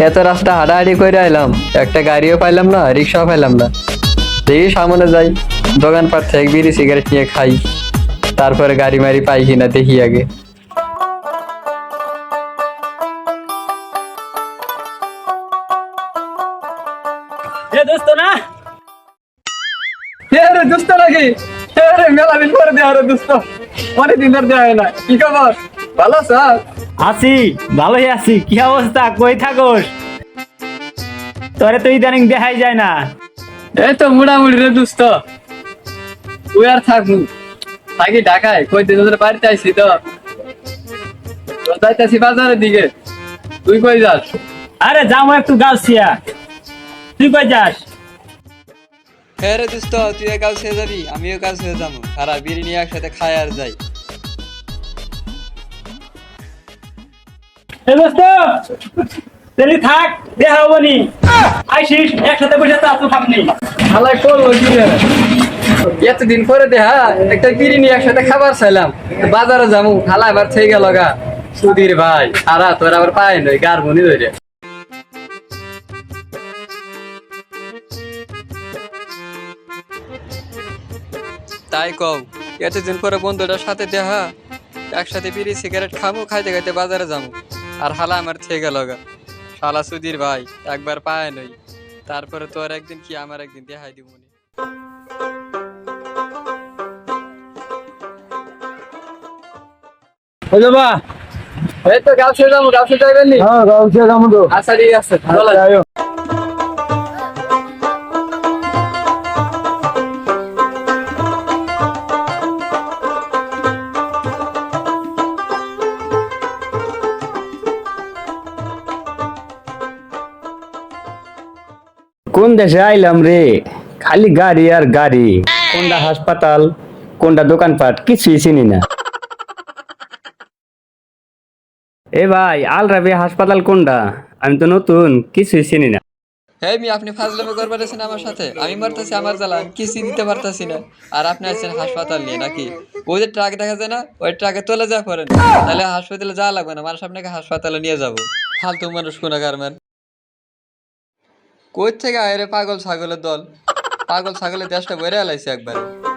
এত রাস্তা হাঁটাহাঁটি করে আইলাম একটা গাড়িও পাইলাম না রিক্সাও পাইলাম না। দেখি সামনে যাই দোকানপাট থেকে বিড়ি সিগারেট নিয়ে খাই তারপরে গাড়ি মারি পাই কিনা দেখি আগে। এ দোস্ত না? রে দোস্ত নাকি? রে মেলা দিন পরে দেওয়া রে দোস্ত। অনেক দিন ধরে দেওয়া হয় না কি খবর? ভালো স্যার আছি ভালোই আছি। কি অবস্থা? কই থাকোস? তোরে তো ইদানিং দেখাই যায় না। এই তো মোটামুটি রে দোস্ত। তুই আর থাকব? থাকি ঢাকায় কই দিন ধরে বাড়িতে আইসি তো। তো যাইতেছি বাজারের দিকে। তুই কই যাস? আরে যাব একটু গাছিয়া তুই কই যাস? হ্যাঁ রে দোস্ত তুই হয়ে যাবি আমিও হয়ে যাব। সারা নিয়ে একসাথে খাই আর যাই। এ দোস্ত থাক, দেখা হব নি। আইসিস, একসাথে বসে করল কি এতদিন পরে দেখা, একটা নিয়ে একসাথে খাবার চাইলাম। বাজারে যাব খালা এবার গেল গা। সুধীর ভাই সারা তোর আবার পায় নই গার বনি ধরে। তাই কও, এতদিন পরে বন্ধুটার সাথে দেখা, একসাথে বিড়ি, সিগারেট খাব, খাইতে খাইতে বাজারে যাব আর হালা আমার থেকে গেল গা। শালা সুধীর ভাই একবার পায় নই। তারপরে তোর একদিন কি আমার একদিন দেখাই দিব ও এই তো গাছ যাব গাছে যাইবেন নি হ্যাঁ গাউছে যাব তো। আচ্ছা ঠিক আছে কোন দেশে আইলাম রে? খালি গাড়ি আর গাড়ি। কোনটা হাসপাতাল কোনটা দোকানপাট, কিছুই চিনি না। এ ভাই, আল রাবি হাসপাতাল কোনটা আমি তো নতুন, কিছুই চিনি না। হ্যাঁ মি, আপনি ফাজলামো করবার আমার সাথে? আমি মারতেছি আমার জ্বালা, আমি কিছু দিতে পারতাছি না। আর আপনি আছেন হাসপাতাল নিয়ে নাকি? ওই যে ট্রাক দেখা যায় না, ওই ট্রাকে তোলে যা করেন। তাহলে হাসপাতালে যাওয়া লাগবে না মানুষ আপনাকে হাসপাতালে নিয়ে যাব। ফালতু মানুষ কোন গারমেন কই থেকে আয় রে পাগল ছাগলের দল? পাগল ছাগলের দেশটা বেড়ে আলাইছে একবারে।